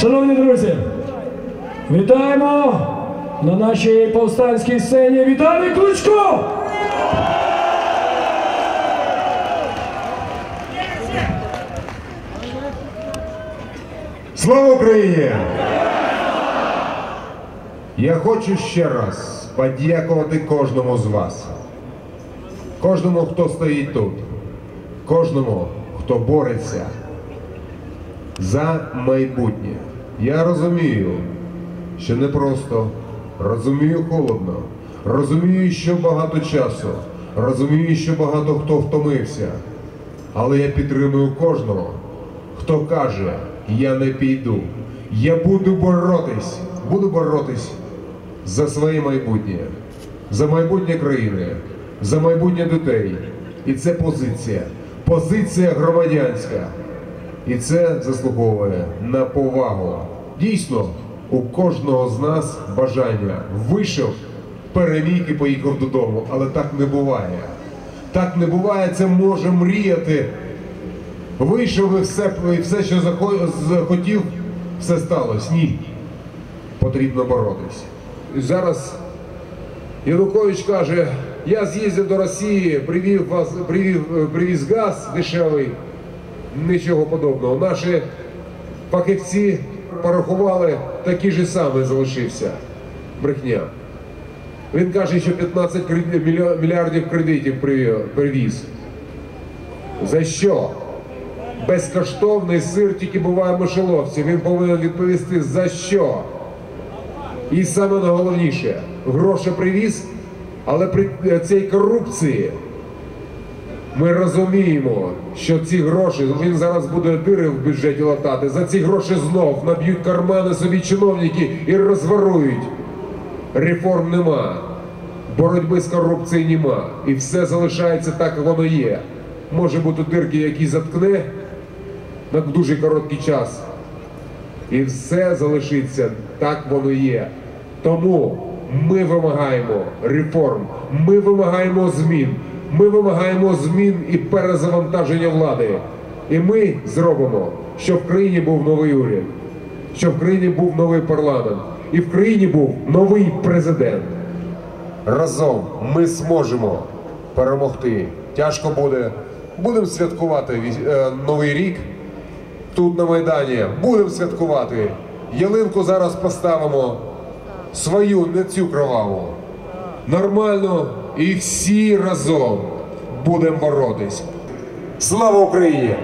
Шановні друзі, вітаємо на нашій повстанській сцені Віталій Кличко! Слава Україні! Я хочу ще раз подякувати кожному з вас, кожному, хто стоїть тут, кожному, хто бореться за майбутнє. Я розумію, що не просто, розумію холодно, розумію, що багато часу, розумію, що багато хто втомився, але я підтримую кожного, хто каже, я не піду, я буду боротись, буду боротись за своє майбутнє, за майбутнє країни, за майбутнє дітей. І це позиція, позиція громадянська. І це заслуговує на повагу. Дійсно, у кожного з нас бажання вийшов, переміг і поїхав додому, але так не буває. Так не буває, це може мріяти. Вийшов і все, і все що захотів, все сталося. Ні. Потрібно боротись. І зараз Янукович каже, я з'їздив до Росії, привів вас, привів, привіз газ дешевий. Нічого подобного. Наші фахівці порахували, такий же самий залишився. Брехня. Він каже, що 15 мільярдів кредитів привіз. За що? Безкоштовний сир тільки буває в мишеловці. Він повинен відповісти за що. І саме найголовніше, гроші привіз, але при цій корупції ми розуміємо, що ці гроші, він зараз буде дири в бюджеті латати, за ці гроші знов наб'ють кармани собі чиновники і розворують. Реформ нема, боротьби з корупцією нема. І все залишається так, як воно є. Може бути дирки, які заткне на дуже короткий час. І все залишиться так воно є. Тому ми вимагаємо реформ, ми вимагаємо змін, ми вимагаємо змін і перезавантаження влади. І ми зробимо, щоб в країні був новий уряд, щоб в країні був новий парламент, і в країні був новий президент. Разом ми зможемо перемогти. Тяжко буде. Будемо святкувати е, новий рік тут на Майдані. Будемо святкувати. Ялинку зараз поставимо свою, не цю кроваву. Нормально і всі разом будемо боротись. Слава Україні!